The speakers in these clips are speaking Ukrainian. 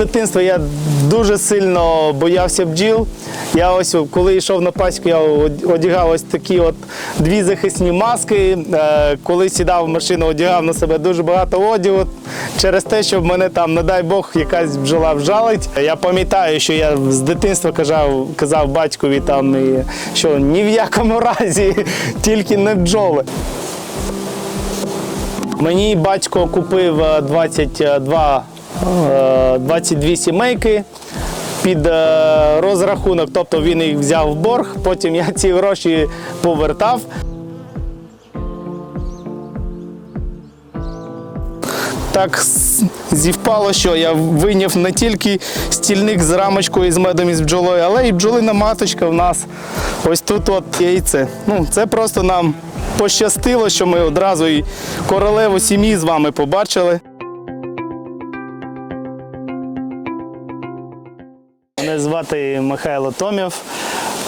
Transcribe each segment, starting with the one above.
дитинства я дуже сильно боявся бджіл. Я ось коли йшов на пасіку, я одягав ось такі от дві захисні маски. Е, Коли сідав в машину, одягав на себе дуже багато одягу через те, щоб мене там, не дай Бог, якась бджола вжалить. Я пам'ятаю, що я з дитинства казав, казав батькові там, що ні в якому разі, тільки не бджоли. Мені батько купив е, 22, е, 22 сімейки під е, розрахунок, тобто він їх взяв в борг, потім я ці гроші повертав. Так зівпало, що я вийняв не тільки стільник з рамочкою з медом і з бджолою, але і бджолина маточка в нас. Ось тут от яйце. Ну, це просто нам пощастило, що ми одразу і королеву сім'ї з вами побачили. Мене звати Михайло Томів.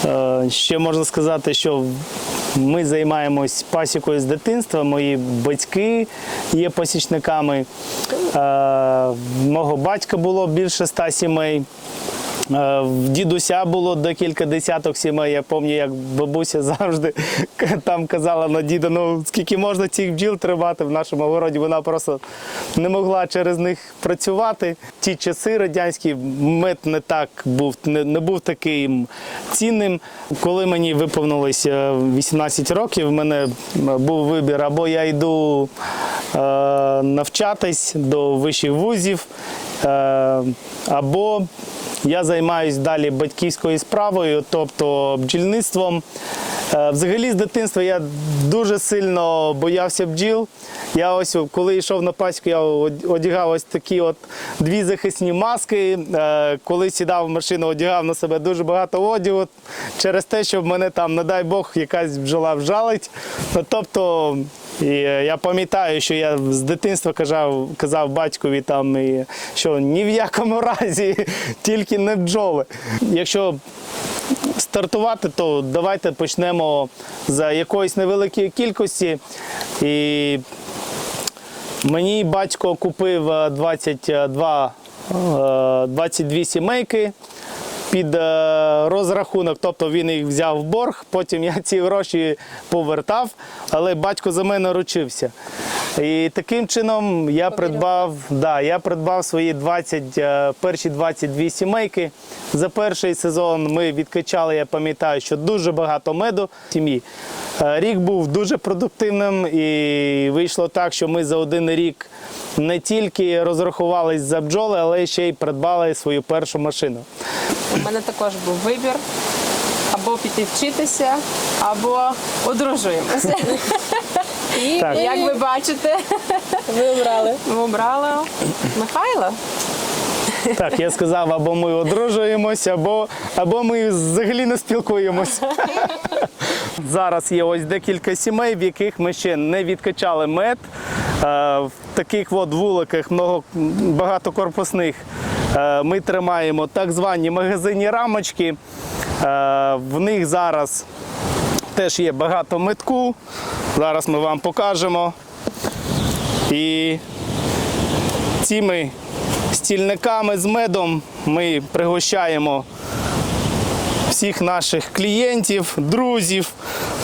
Е, Ще можна сказати, що ми займаємось пасікою з дитинства. Мої батьки є пасічниками. Е, Мого батька було більше ста сімей. Е, В дідуся було декілька десяток сімей. Я пам'ятаю, як бабуся завжди там казала на діда, ну скільки можна цих бджіл тримати в нашому городі. Вона просто не могла через них працювати. Ті часи радянські мед не так був, не, не був таким цінним. Коли мені виповнилось е, 18 років, в мене був вибір або я йду е, навчатись до вищих вузів, е, або я займаюся далі батьківською справою, тобто бджільництвом. Е, Взагалі з дитинства я дуже сильно боявся бджіл. Я ось коли йшов на пасіку, я одягав ось такі от дві захисні маски. Е, Коли сідав в машину, одягав на себе дуже багато одягу через те, щоб мене там, не дай Бог, якась бджола вжалить. Ну, тобто е, я пам'ятаю, що я з дитинства казав, казав батькові там, що ні в якому разі, тільки не бджоли. Якщо стартувати, то давайте почнемо за якоїсь невеликої кількості. І мені батько купив е, 22, е, 22 сімейки під е, розрахунок, тобто він їх взяв в борг, потім я ці гроші повертав, але батько за мене ручився. І таким чином я придбав, да, я придбав свої 20, е, перші 22 сімейки. За перший сезон ми відкачали, я пам'ятаю, що дуже багато меду в сім'ї. Е, Рік був дуже продуктивним і вийшло так, що ми за один рік не тільки розрахувались за бджоли, але ще й придбали свою першу машину. У мене також був вибір або піти вчитися, або одружуємося. І Так. як ви бачите, Ви обрали. ми обрали Михайла. Так, я сказав, або ми одружуємося, або, або ми взагалі не спілкуємось. Зараз є ось декілька сімей, в яких ми ще не відкачали мед. Е, В таких от вуликах много, багатокорпусних е, ми тримаємо так звані магазинні рамочки. Е, В них зараз теж є багато метку. Зараз ми вам покажемо. І цими стільниками з медом ми пригощаємо всіх наших клієнтів, друзів,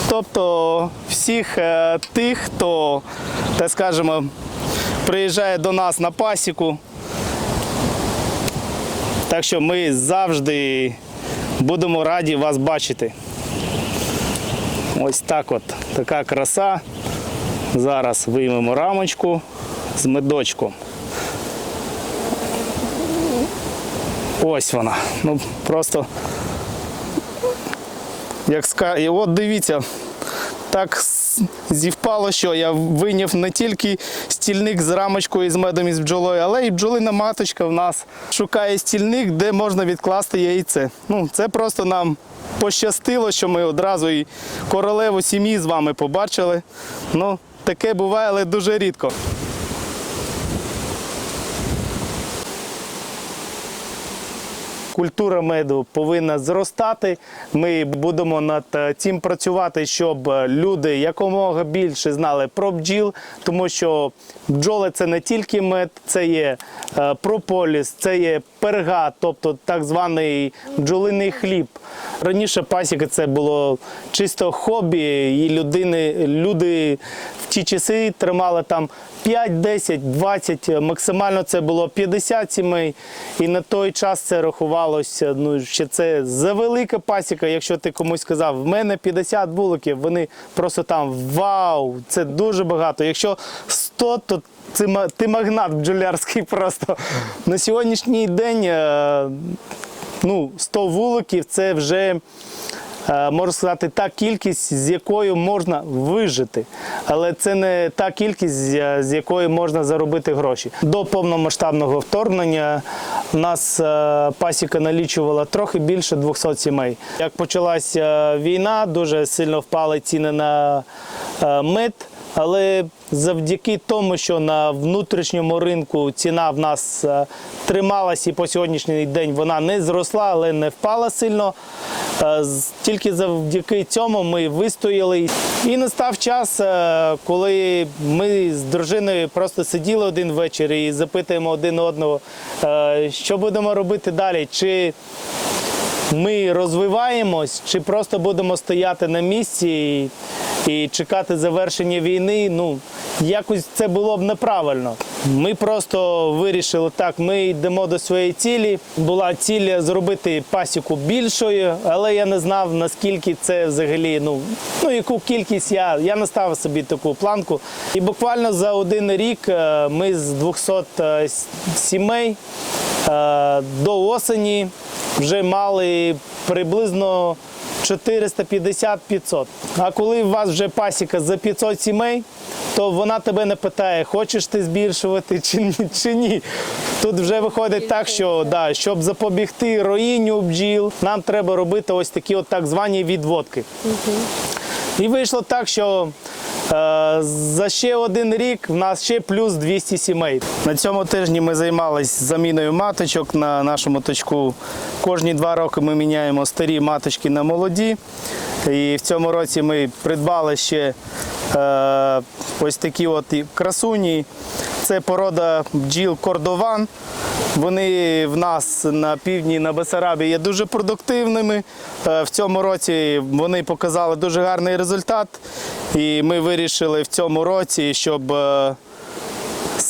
тобто всіх е, тих, хто, так скажемо, приїжджає до нас на пасіку. Так що ми завжди будемо раді вас бачити. Ось так от, така краса. Зараз виймемо рамочку з медочком. Ось вона. Ну просто як ска... І от дивіться, так зівпало, що я виняв не тільки стільник з рамочкою з медом і з бджолою, але і бджолина маточка в нас шукає стільник, де можна відкласти яйце. Ну, це просто нам пощастило, що ми одразу і королеву сім'ї з вами побачили. Ну, таке буває, але дуже рідко. Культура меду повинна зростати. Ми будемо над е, цим працювати, щоб е, люди якомога більше знали про бджіл, тому що бджоли це не тільки мед, це є е, прополіс, це є перга, тобто так званий бджолиний хліб. Раніше пасіка це було чисто хобі, і людини, люди в ті часи тримали там 5, 10, 20, максимально це було 50 сімей. І на той час це рахувалося, ну, що це завелика пасіка. Якщо ти комусь сказав, в мене 50 вуликів, вони просто там вау, це дуже багато. Якщо 100, то ти магнат бджолярський просто. На сьогоднішній день е, ну, 100 вуликів це вже. Е, Можна сказати, та кількість, з якою можна вижити, але це не та кількість, з якої можна заробити гроші. До повномасштабного вторгнення у нас е, пасіка налічувала трохи більше 200 сімей. Як почалася війна, дуже сильно впали ціни на е, мед. Але завдяки тому, що на внутрішньому ринку ціна в нас е, трималась і по сьогоднішній день вона не зросла, але не впала сильно. Е, Тільки завдяки цьому ми вистояли. І настав час, е, коли ми з дружиною просто сиділи один вечір і запитуємо один одного, що будемо робити далі. Чи ми розвиваємось, чи просто будемо стояти на місці і, чекати завершення війни. Ну якось це було б неправильно. Ми просто вирішили так. Ми йдемо до своєї цілі. Була ціль зробити пасіку більшою, але я не знав наскільки це взагалі. Ну ну яку кількість я, я не собі таку планку. І буквально за один рік е, ми з 200 е, сімей е, до осені вже мали приблизно 450-500. А коли у вас вже пасіка за 500 сімей, то вона тебе не питає, хочеш ти збільшувати чи ні. Чи ні. Тут вже виходить так, що да, щоб запобігти роїнню бджіл, нам треба робити ось такі от так звані відводки. І вийшло так, що за ще один рік в нас ще плюс 200 сімей. На цьому тижні ми займалися заміною маточок на нашому точку. Кожні два роки ми міняємо старі маточки на молоді. І в цьому році ми придбали ще е, ось такі от красуні. Це порода бджіл кордован. Вони в нас на півдні на Бесарабі є дуже продуктивними. Е, В цьому році вони показали дуже гарний результат. І ми вирішили в цьому році, щоб е,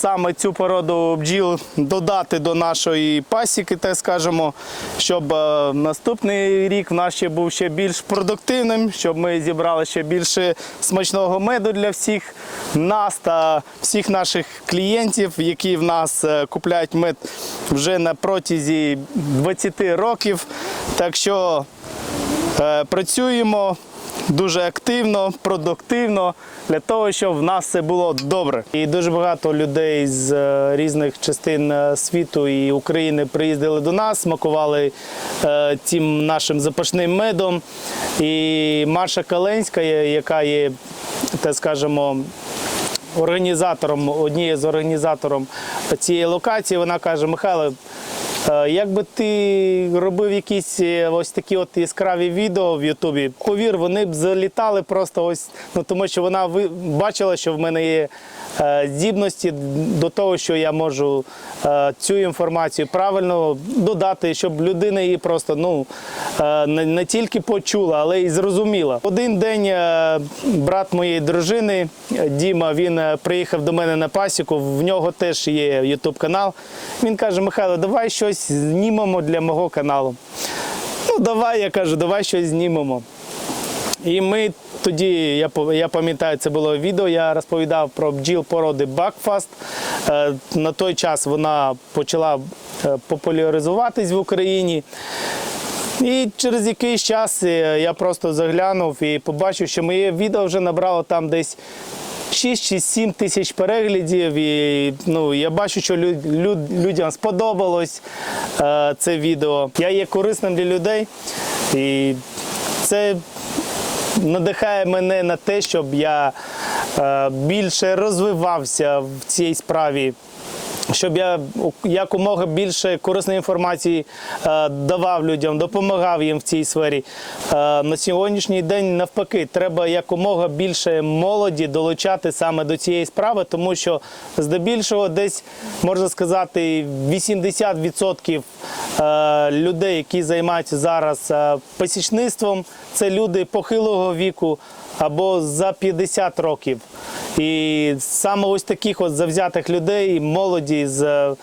саме цю породу бджіл додати до нашої пасіки, так скажемо, щоб е, наступний рік в нас ще був ще більш продуктивним, щоб ми зібрали ще більше смачного меду для всіх нас та всіх наших клієнтів, які в нас е, купляють мед вже на протязі 20 років. Так що Працюємо дуже активно, продуктивно для того, щоб в нас все було добре. І дуже багато людей з е, різних частин е, світу і України приїздили до нас, смакували е, цим нашим запашним медом. І Маша Каленська, яка є, так скажемо, організатором, однією з організатором цієї локації, вона каже: Михайло, е, якби ти робив якісь е, ось такі от яскраві відео в Ютубі, повір, вони б залітали просто ось, ну тому що вона бачила, що в мене є е, здібності до того, що я можу е, цю інформацію правильно додати, щоб людина її просто ну е, не, тільки почула, але й зрозуміла. Один день е, брат моєї дружини е, Діма, він е, приїхав до мене на пасіку. В нього теж є Ютуб канал. Він каже: Михайло, давай щось знімемо для мого каналу. Ну, давай, я кажу, давай щось знімемо. І ми тоді, я, я пам'ятаю, це було відео, я розповідав про бджіл породи Бакфаст. Е, На той час вона почала е, популяризуватись в Україні. І через якийсь час е, я просто заглянув і побачив, що моє відео вже набрало там десь 6 чи 7 тисяч переглядів. І ну, я бачу, що люд, люд- людям сподобалось е, це відео. Я є корисним для людей. І це надихає мене на те, щоб я е, більше розвивався в цій справі. Щоб я якомога більше корисної інформації е, давав людям, допомагав їм в цій сфері. Е, на сьогоднішній день навпаки, треба якомога більше молоді долучати саме до цієї справи, тому що здебільшого десь можна сказати 80% е, людей, які займаються зараз пасічництвом, це люди похилого віку або за 50 років. І саме ось таких от завзятих людей, молоді з е,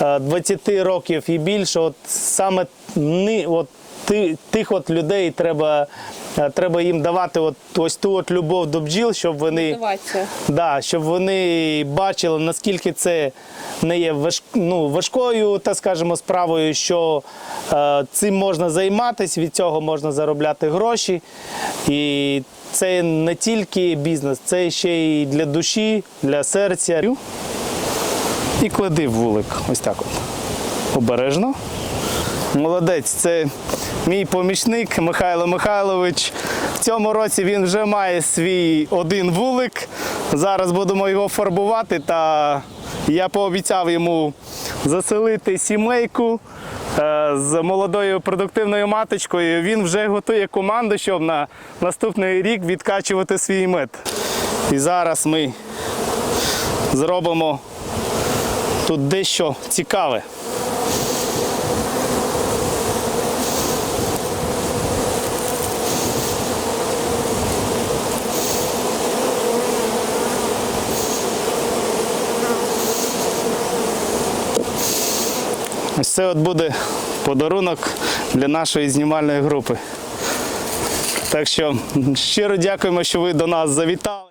е, 20 років і більше, от саме от тих от людей треба, е, треба їм давати от, ось ту от любов до бджіл, щоб вони. Да, щоб вони бачили, наскільки це не є важ, ну, важкою, так скажемо, справою, що е, цим можна займатися, від цього можна заробляти гроші. І це не тільки бізнес, це ще й для душі, для серця. І клади в вулик. Ось так от. Обережно. Молодець, це мій помічник Михайло Михайлович. В цьому році він вже має свій один вулик. Зараз будемо його фарбувати. Та я пообіцяв йому заселити сімейку з молодою продуктивною маточкою. Він вже готує команду, щоб на наступний рік відкачувати свій мед. І зараз ми зробимо тут дещо цікаве. Ось це от буде подарунок для нашої знімальної групи. Так що щиро дякуємо, що ви до нас завітали.